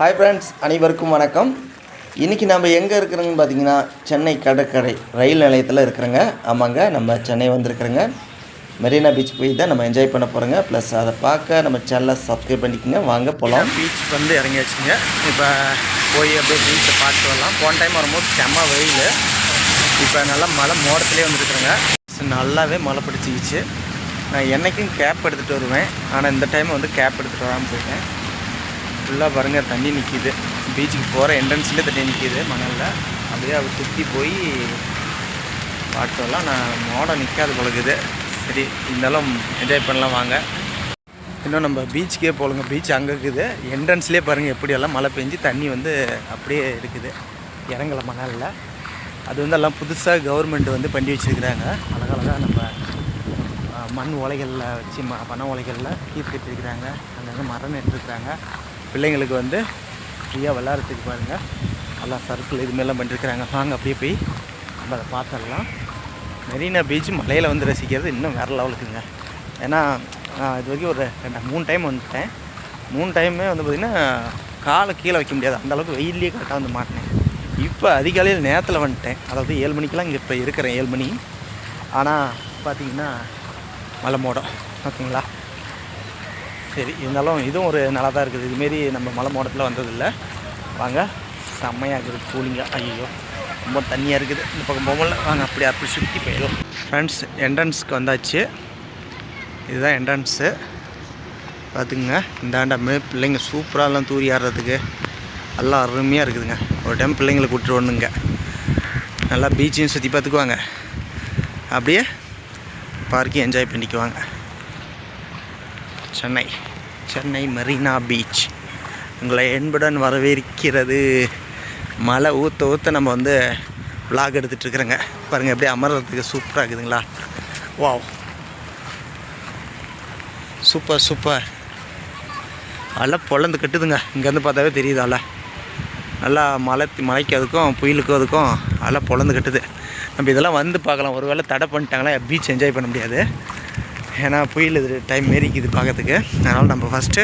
Hi friends அனைவருக்கும் வணக்கம். இன்றைக்கி நம்ம எங்கே இருக்கிறோங்கன்னு பார்த்தீங்கன்னா சென்னை கடற்கரை ரயில் நிலையத்தில் இருக்கிறோங்க. ஆமாங்க நம்ம சென்னை வந்திருக்கிறோங்க. மெரினா பீச் போய் தான் நம்ம என்ஜாய் பண்ண போகிறோங்க ப்ளஸ் அதை பார்க்க நம்ம சேனலை சப்ஸ்கிரைப் பண்ணிக்கோங்க. வாங்க போகலாம் பீச் வந்து இறங்கியாச்சுங்க. இப்போ போய் அப்படியே பீச்சை பார்த்துட்டு வரலாம். போன டைம் வரும்போது செம்ம வெயில். இப்போ நல்லா மழை மோடத்துலேயே வந்துருக்குறேங்க. நல்லாவே மழை பிடிச்சிக்கிச்சு. நான் என்றைக்கும் கேப் எடுத்துகிட்டு வருவேன். ஆனால் இந்த டைம் வந்து கேப் எடுத்துகிட்டு வராமல் போயிட்டேன். ஃபுல்லாக பாருங்கள் தண்ணி நிற்கிது பீச்சுக்கு போகிற என்ட்ரன்ஸ்லேயே தண்ணி நிற்கிது மணலில். அப்படியே அவர் சுற்றி போய் பார்த்தோம்லாம் நான் மோடம் நிற்காது பழகுது சரி இருந்தாலும் என்ஜாய் பண்ணலாம் வாங்க. இன்னும் நம்ம பீச்சுக்கே போகலங்க. பீச் அங்கே இருக்குது. என்ட்ரன்ஸ்லேயே பாருங்கள் எப்படியெல்லாம் மழை பெஞ்சு தண்ணி வந்து அப்படியே இருக்குது. இறங்கலை மணலில். அது வந்து எல்லாம் புதுசாக கவர்மெண்ட் வந்து பண்ணி வச்சுருக்கிறாங்க. அழகழகாக நம்ம மண் உலைகளில் வச்சு ம பனை உலைகளில் கீர் இருக்கிறாங்க அங்கங்கே மரம் நட்டுருக்குறாங்க. பிள்ளைங்களுக்கு வந்து ஃப்ரீயாக விளாட்றதுக்கு பாருங்கள் எல்லாம் சர்க்கிள் இதுமாரிலாம் பண்ணிருக்கிறாங்க. வாங்க அப்படியே போய் நம்ம அதை பார்த்துடலாம். மெரினா பீச் மலையில் வந்து ரசிக்கிறது இன்னும் வேறு லெவலுக்குங்க ஏன்னா நான் இது வரைக்கும் ஒரு ரெண்டு மூணு டைம் வந்துட்டேன். மூணு டைமே வந்து பார்த்திங்கன்னா காலை கீழே வைக்க முடியாது. அந்தளவுக்கு வெயிலே கரெக்டாக வந்து மாட்டினேன். இப்போ அதிகாலையில் நேரத்தில் வந்துட்டேன். அதாவது ஏழு மணிக்கெலாம் இங்கே இப்போ இருக்கிறேன் ஏழு மணி. ஆனால் பார்த்திங்கன்னா மலை மோடம். ஓகேங்களா? சரி இருந்தாலும் இதுவும் ஒரு நல்லா தான் இருக்குது இதுமாரி நம்ம மலை மோடத்தில் வந்ததில்லை. வாங்க செம்மையாக இருக்குது கூலிங்காக ஐயோ ரொம்ப தண்ணியாக இருக்குது. இந்த பக்கம் போகல வாங்க அப்படி அப்படி சுற்றி போயிடும் ஃப்ரெண்ட்ஸ் என்ட்ரன்ஸ்க்கு வந்தாச்சு. இதுதான் என்ட்ரன்ஸு பார்த்துக்குங்க இந்தாண்டாமே பிள்ளைங்க சூப்பராகலாம் தூரி ஆடுறதுக்கு. எல்லாம் அருமையாக இருக்குதுங்க. ஒரு டைம் பிள்ளைங்களை கூப்பிட்டு வரணுங்க. நல்லா பீச்சையும் சுற்றி பார்த்துக்குவாங்க அப்படியே பார்க்கையும் என்ஜாய் பண்ணிக்குவாங்க. சென்னை. சென்னை மெரினா பீச். உங்களை என்புடன் வரவேற்கிறது. மழை ஊற்ற ஊற்ற நம்ம வந்து vlog எடுத்துட்டு இருக்கிறோங்க. பாருங்கள் அப்படியே அமர்றதுக்கு சூப்பராக இருக்குதுங்களா? வாவ் சூப்பர் சூப்பர் நல்லா பொழந்து கட்டுதுங்க. இங்கேருந்து பார்த்தாவே தெரியுது அலை. நல்லா மலை மலைக்கு அதுக்கும் புயலுக்கும் அதுக்கும் நல்லா பொழந்து கட்டுது. நம்ம இதெல்லாம் வந்து பார்க்கலாம். ஒருவேளை தடை பண்ணிட்டாங்களா? பீச் என்ஜாய் பண்ண முடியாது. ஏன்னா புயல் இது டைம் மேரிக்குது பார்க்கறதுக்கு. அதனால் நம்ம ஃபஸ்ட்டு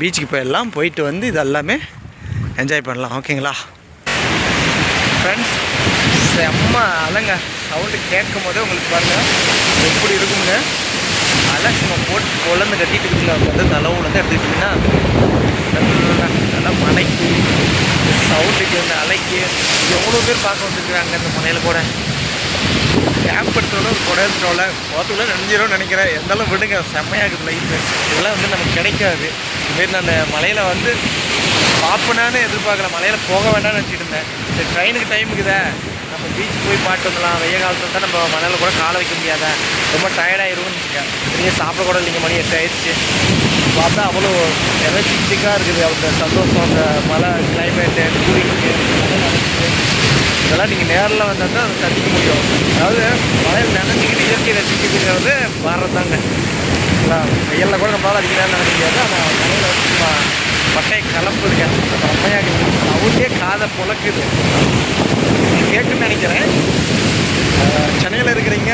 பீச்சுக்கு போயிடலாம். போயிட்டு வந்து இது எல்லாமே என்ஜாய் பண்ணலாம். ஓகேங்களா ஃப்ரெண்ட்ஸ் செம்ம அலைங்க சவுண்டு கேட்கும் போதே உங்களுக்கு பாருங்கள் எப்படி இருக்குங்க அலை சும்மா போட்டு குழந்தை கட்டிட்டு இருக்குங்க வந்து தலைவுலேருந்து எடுத்துக்கிட்டிங்கன்னா நல்லா மலைக்கு சவுண்டுக்கு அந்த அலைக்கு எவ்வளோ பேர் பார்க்க வந்துருக்குறாங்க இந்த மலையில் கூட. கேம்ப் எடுத்தோட ஒரு குடை எடுத்துட்டோம்ல போத்துக்குள்ளே நனைஞ்சிரும் நினைக்கிறேன். இருந்தாலும் விடுங்க. செம்மையாக இருக்குது லைஃப் இதெல்லாம் வந்து நமக்கு கிடைக்காது. இதுமாரி நான் அந்த மலையில் வந்து பார்ப்பனான்னு எதிர்பார்க்கல. மலையில் போக வேண்டாம்னு நினச்சிட்டு இருந்தேன். சரி ட்ரெயினுக்கு டைமுக்குதே நம்ம பீச் போய் பாட்டு வந்துடலாம். வெய்ய காலத்தில் தான் நம்ம மலையில் கூட காலை வைக்க முடியாத. ரொம்ப டயர்டாயிரும்னு வச்சுக்கேன் நீங்கள் சாப்பிட கூட இல்லைங்க மணி எட்டு ஆயிடுச்சு. பார்த்தா அவ்வளோ எனர்ஜிட்டிக்காக இருக்குது. அந்த சந்தோஷம் அந்த மலை கிளைமேட்டு கூலிங்கு இதெல்லாம் நீங்கள் நேரில் வந்தால் தான் அதை சந்திக்க முடியும். அதாவது மழையில் நினைஞ்சிக்கிட்டு இயற்கை ரசிக்கிறதுங்கிறது வர்றதாங்க வெயிலில் கூட நம்மளால் அதிக நேரம் நினைக்க முடியாது. ஆனால் மழையில் வந்து சும்மா பட்டையை கலப்புதுங்க செம்மையாக இருக்குது. அவருக்கே காதை புழக்குது நீங்கள் கேட்குன்னு நினைக்கிறேன். சென்னையில் இருக்கிறீங்க.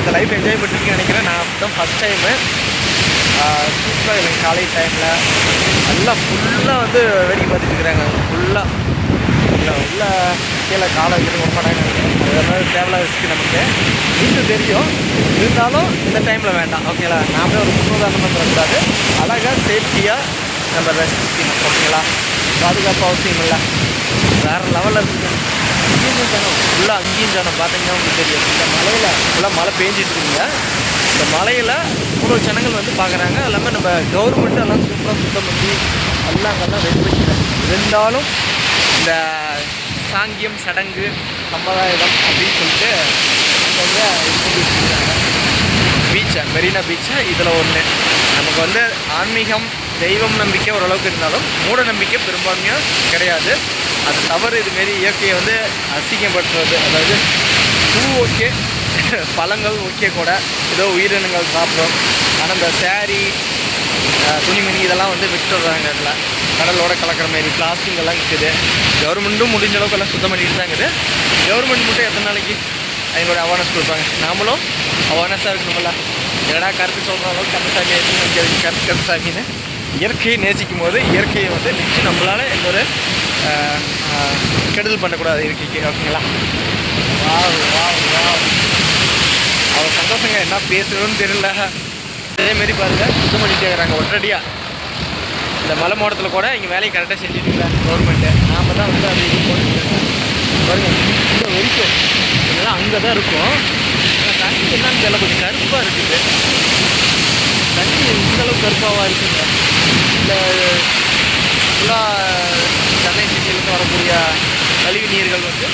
இந்த லைஃப் என்ஜாய் பண்ணுறீங்கன்னு நினைக்கிறேன். நான் தான் ஃபஸ்ட் டைமு சூப்பராக இருக்கேன் காலை டைமில் நல்லா ஃபுல்லாக வந்து வேடிக்கை பார்த்துட்டு இருக்கிறாங்க. கீழே காலை வைக்கிறது ரொம்ப டைம் அதனால தேவையில்லாத ரிஸ்க் நமக்கு. இது தெரியும். இருந்தாலும் இந்த டைமில் வேண்டாம். ஓகேங்களா நாமளே ஒரு முன்னுதாரணம் தரக்கூடாது அழகாக சேஃப்டியாக நம்ம ரசிக்கணும் ஓகேங்களா பாதுகாப்பு அவசியம் இல்லை. வேறு லெவலில் இருக்குங்க அங்கேயும் ஜனம் ஃபுல்லாக அங்கேயும் ஜனம் பார்த்தீங்கன்னா உங்களுக்கு தெரியும். இந்த மலையில் ஃபுல்லாக மழை பேஞ்சிட்டு இருக்குங்க இந்த மலையில் இவ்வளோ ஜனங்கள் வந்து பார்க்குறாங்க எல்லாமே நம்ம கவர்மெண்ட்டு எல்லாம் சூப்பராக சுத்தம் பண்ணி எல்லாம் அங்கெல்லாம் ரெடி பண்ணிக்கிறாங்க. இருந்தாலும் இந்த சாங்கியம் சடங்கு சம்பிரதாயம் அப்படின்னு சொல்லிட்டு வந்து பீச்சை மெரினா பீச்சு இதில் ஒன்று நமக்கு வந்து ஆன்மீகம் தெய்வம் நம்பிக்கை ஓரளவுக்கு இருந்தாலும் மூட நம்பிக்கை பெரும்பான்மையாக கிடையாது. அது தவறு இதுமாரி இயற்கையை வந்து அசிங்கப்படுத்துறது. அதாவது பூ ஓகே பழங்கள் ஓகே கூட ஏதோ உயிரினங்கள் சாப்பிடும். ஆனால் இந்த சேரீ துணிமணி இதெல்லாம் வந்து விட்டுறாங்க அதில் கடலோட கலக்கிற மாதிரி பிளாஸ்டிக் எல்லாம் இருக்குது கவர்மெண்ட்டும் முடிஞ்ச அளவுக்கு எல்லாம் சுத்தம் பண்ணிட்டு தான் இருக்குது. கவர்மெண்ட் மட்டும் எத்தனை நாளைக்கு அவங்களோட அவேர்னஸ் கொடுப்பாங்க? நாமளும் அவேர்னஸாக இருக்கணும்ல. என்னடா கருத்து சொல்கிற அளவுக்கு கருத்துசாமி ஆயிடுச்சு கருத்து கருத்துசாமின்னு இயற்கையை நேசிக்கும் போது இயற்கையை வந்து நிச்சயம் நம்மளால் எந்த ஒரு கெடுதல் பண்ணக்கூடாது இயற்கைக்கு ஓகேங்களா? Wow wow wow. அவர் சந்தோஷங்க என்ன பேசுகிறோன்னு தெரியல. அதேமாரி பாருங்க சுத்தம் பண்ணிட்டே இருக்கிறாங்க உடனடியாக இந்த மலை மாவட்டத்தில் கூட இங்கே வேலையை கரெக்டாக செஞ்சுட்டு இருக்காங்க கவர்மெண்ட்டு நாம் தான் வந்து அது இது பாருங்கள் இந்த வரைக்கும் இதெல்லாம் அங்கே தான் இருக்கும். ஆனால் தண்ணி என்னன்னு தெரியல கொஞ்சம் கருப்பாக இருக்குது தண்ணி இந்த அளவுக்கு கருப்பாவாக இருக்குங்க. இந்த ஃபுல்லாக சென்னை சிட்டியிலேருந்து வரக்கூடிய கழிவு நீர்கள் வந்து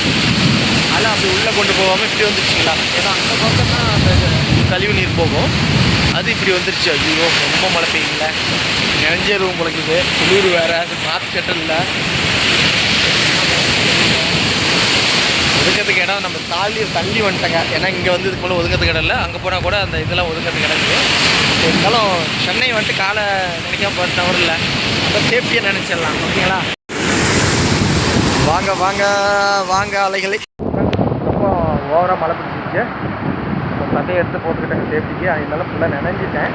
அதெல்லாம் அப்படி உள்ளே கொண்டு போகாமல் இப்படி வந்துருச்சுங்களா? ஏன்னா அந்த பக்கம் தான் அந்த கழிவு நீர் போகும். அது இப்படி வந்துருச்சு. ஐயோ ரொம்ப மழை பெய்யல நெஞ்ச ரூம் இது குளிர் வேற. அது மாற்று சட்டம் இல்லை. ஒதுங்கிறதுக்கு இடம் நம்ம தாண்டி தள்ளி வந்துட்டேங்க. ஏன்னா இங்கே வந்து இதுக்கு போல் ஒதுங்கிறதுக்கு இடம் இல்லை. அங்கே போனால் கூட அந்த இதெல்லாம் ஒதுங்கிறதுக்கு கிடக்கு. இருந்தாலும் சென்னை வந்துட்டு காலை நினைக்காம போகிற தவறு இல்லை. அப்போ சேஃப்டியாக நினச்சிடலாம். ஓகேங்களா? வாங்க வாங்க வாங்க அலைகளை. ரொம்ப ஓவராக மழை பிடிச்சிருச்சு இப்போ சட்டையை எடுத்து போட்டுக்கிட்டேங்க சேஃப்டிக்கு அதனால ஃபுல்லாக நினைஞ்சிட்டேன்.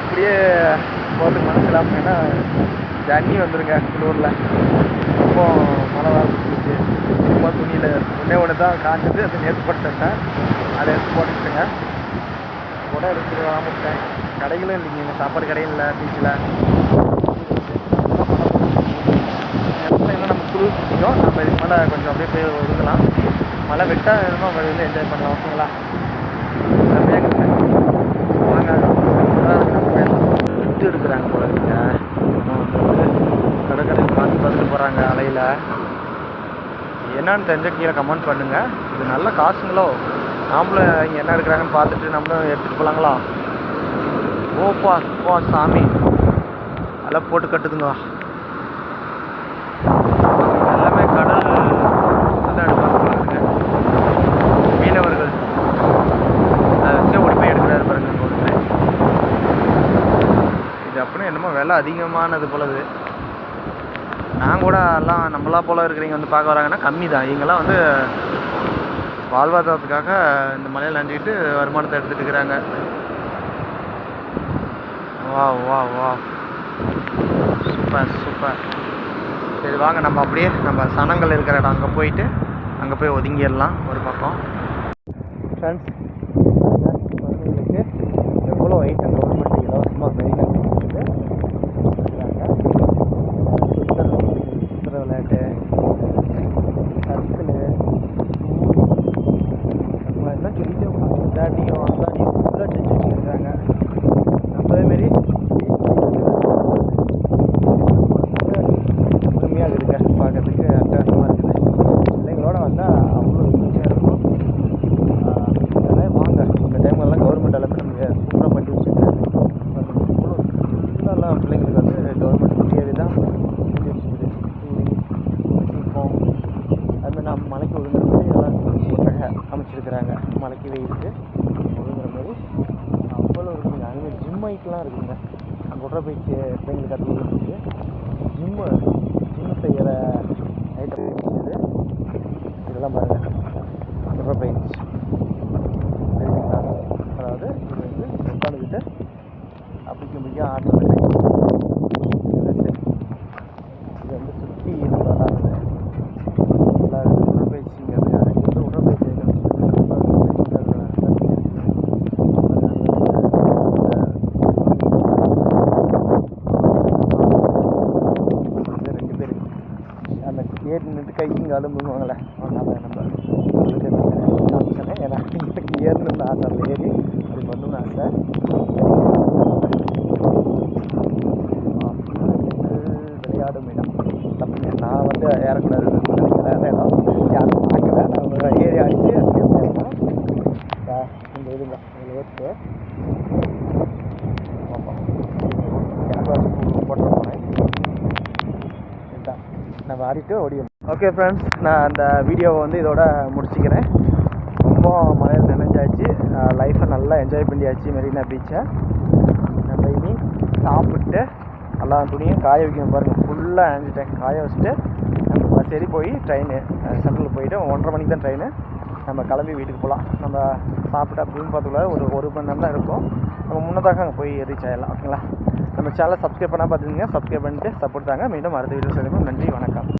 அப்படியே போகிறதுக்கு மனசு இல்லாமல் ஏன்னா தண்ணி வந்துருங்க குளூரில். ரொம்ப மழை வர ரொம்ப துணியில் ஒன்றே ஒன்று தான் காஞ்சது. அது நேற்று போட்டு சட்டேன் அதை எடுத்து போட்டுக்கிட்டேங்க. கூட எடுத்துட்டு வாங்கிட்டேன் கடைகளும் இல்லைங்க. எங்கள் சாப்பாடு கடையும் இல்லை பீச்சில் நம்ம குளிர் பிடிக்கும் நம்ம இதுக்கு மேலே கொஞ்சம் அப்படியே போய் ஒதுக்கலாம் மழை விட்டால் நம்ம வந்து என்ஜாய் பண்ணலாம். ஓகேங்களா செம்மையாக இருக்குது வாங்க விட்டு எடுக்கிறாங்க போல இருக்குங்க கடை கடை பார்த்து பார்த்துட்டு போகிறாங்க அலையில் என்னன்னு தெரிஞ்ச கீழே கமெண்ட் பண்ணுங்கள் இது நல்ல காசுங்களோ? நாமளும் இங்கே என்ன எடுக்கிறாங்கன்னு பார்த்துட்டு நம்மளும் எடுத்துகிட்டு போகலாங்களா ஓப்பா ஓ சாமி. அதெல்லாம் போட்டு கட்டுதுங்க. எல்லாமே கடல் தான் எடுப்பாங்க மீனவர்கள். ஓடி போய் எடுக்கிறாரு பாருங்க ஒருத்தர். இது அப்படியே என்னமோ விலை அதிகமானது போலது. நான் கூட எல்லாம் நம்மளா போல இருக்கிறவங்க வந்து பார்க்க வராங்கன்னா கம்மி தான் இவங்கெல்லாம் வந்து வாழ்வாதாரத்துக்காக இந்த மலையில் நஞ்சிக்கிட்டு வருமானத்தை எடுத்துகிட்டு இருக்கிறாங்க. வா வா வா சூப்பர் சூப்பர். சரி வாங்க நம்ம அப்படியே நம்ம சனங்கள் இருக்கிற இடம் அங்கே போயிட்டு அங்கே போய் ஒதுங்கிடலாம் ஒரு பக்கம். ஃப்ரெண்ட்ஸ் குழந்தைங்களுக்கு எவ்வளோ ஐட்டம் கவர்மெண்ட் இலவசமாக மெயினாக கொடுத்துருக்கு சுற்றுற விளையாட்டு சர்க்கிள் எல்லாம் சொல்லிட்டே போகலாம் தாண்டியும் அந்தாண்டியும் ஃபுல்லாக செஞ்சு வச்சுருக்காங்க அதேமாரி கம்மியாக இருக்குங்க பார்க்கறதுக்கு அட்டகாசமாக இருக்குது பிள்ளைங்களோட வந்தால் அவ்வளோ ஈஸியாக இருக்கும் ஆஹ் அதெல்லாம் வாங்க இந்த அளவுக்கு நமக்கு சூப்பராக பண்ணி வச்சுருக்காங்க. இவ்வளோ பிள்ளைங்களுக்கு வந்து கவர்மெண்ட் ஃப்ரீயாகவே தான் பண்ணி வச்சுருக்குது. சீப்பம் அதுமாதிரி நம்ம மலைக்கு ஒழுங்குற மாதிரி எல்லாம் சூப்பராக அமைச்சிருக்கிறாங்க. மலைக்கு வெயிலுக்கு ஒழுங்குற மாதிரி அவ்வளோ இருக்குங்க அதுமாதிரி ஜிம் ஐக்கெலாம் இருக்குங்க. அங்கே உடற்பயிற்சி பிள்ளைங்களுக்கு அது கொடுத்துருக்கு ஜிம்மு ஜிம் செய்கிற ஐட்டம் இதெல்லாம் பாருங்கள் உடற்பயிற்சி அதாவது இது வந்து உட்காந்துக்கிட்டு அப்படி மிக ஆட்டம் இது வந்து சுற்றி இது வராது உடற்பயிற்சிங்கிறது வந்து உடற்பயிற்சி ரெண்டு பேர் அந்த ஏறி நின்று கையும் காலும் பண்ணுவாங்களே அதனால் நம்ம ஏன்னா எனக்கு ஏறணும்னு ஆசை அந்த ஏறி பண்ணணும்னு ஆசை விளையாடும் இடம் தப்புங்க நான் வந்து ஏறக்கூடாது நினைக்கிறேன் இடம் யாரும் பார்க்கல நான் ஏறி அடிச்சு இந்த இதுங்க இதில் ஏற்று ஆமாம் போட்டு போனேன் இதுதான் நம்ம ஆடிட்டு ஓடியும் ஓகே ஃப்ரெண்ட்ஸ் நான் அந்த வீடியோவை வந்து இதோட முடிச்சுக்கிறேன். ரொம்ப மழையில் நினைஞ்சாச்சு. லைஃப்பை நல்லா என்ஜாய் பண்ணியாச்சு மெரினா பீச்சை நம்ம இனி சாப்பிட்டு எல்லா துணியும் காய வைக்கணும் பாருங்கள் ஃபுல்லாக அணைஞ்சிட்டேன் காய வச்சுட்டு நம்ம சரி போய் ட்ரெயின் சென்ட்ரல் போயிட்டு ஒன்றரை மணிக்கு தான் ட்ரெயின் நம்ம கிளம்பி வீட்டுக்கு போகலாம் நம்ம சாப்பிட்டு அப்படின்னு பார்த்துக்குள்ள ஒரு ஒரு மணி நேரம் தான் இருக்கும். நம்ம முன்னதாக அங்கே போய் ரீச் ஆகிடலாம் ஓகேங்களா நம்ம நம்ம சேனலை சப்ஸ்கிரைப் பண்ணால் பார்த்துருந்தீங்க சப்ஸ்கிரைப் பண்ணிட்டு சப்போர்ட் தாங்க. மீண்டும் அடுத்த வீடியோ சந்திப்போம். நன்றி வணக்கம்.